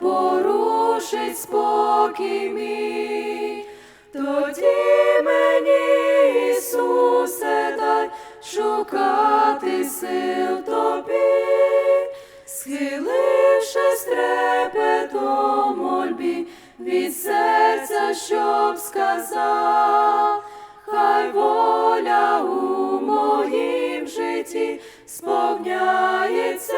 порушить спокій мій. Тоді мені, Ісусе, дай шукати сил тобі, схилившись трепетом мольбі від серця, щоб сказав, хай воля у моїм житті сповняється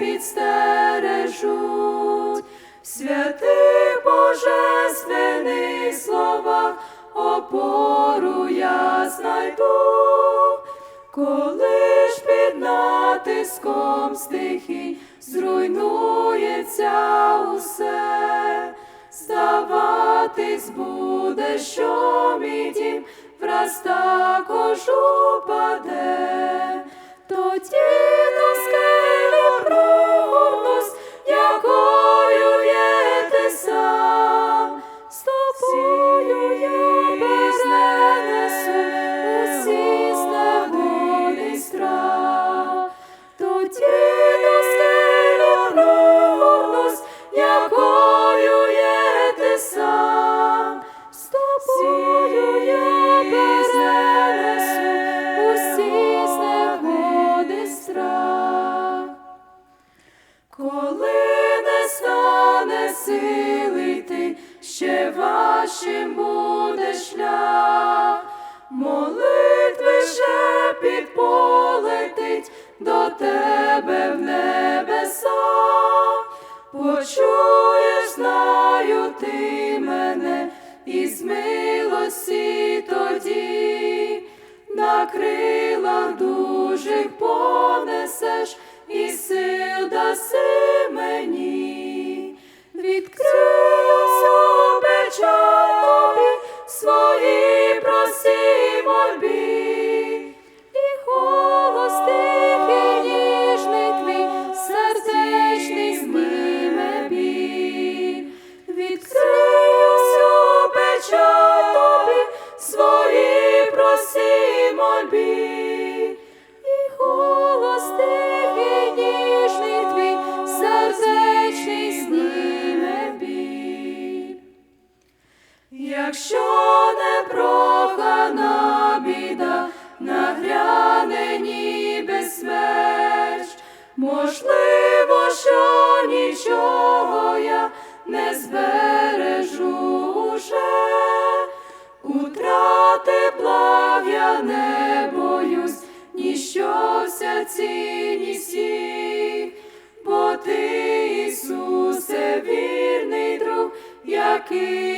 підстережуть, в святих божественних словах опору я знайду, коли ж під натиском стихій зруйнується усе, здаватись буде, що мій дім враз також упаде, тоді Коли не стане сили йти, ще важчим буде шлях, молитви шепіт полетить до тебе в небеса, почуєш, знаю ти мене, і з милості тоді на крилах дужих понесеш і сил даси мені. Відкрию не прохана біда, нагряне ніби смерть, можливо, що нічого я не збережу уже, утрати я не боюсь, ніщо вся цінність їх, бо ти, Ісусе, вірний друг, який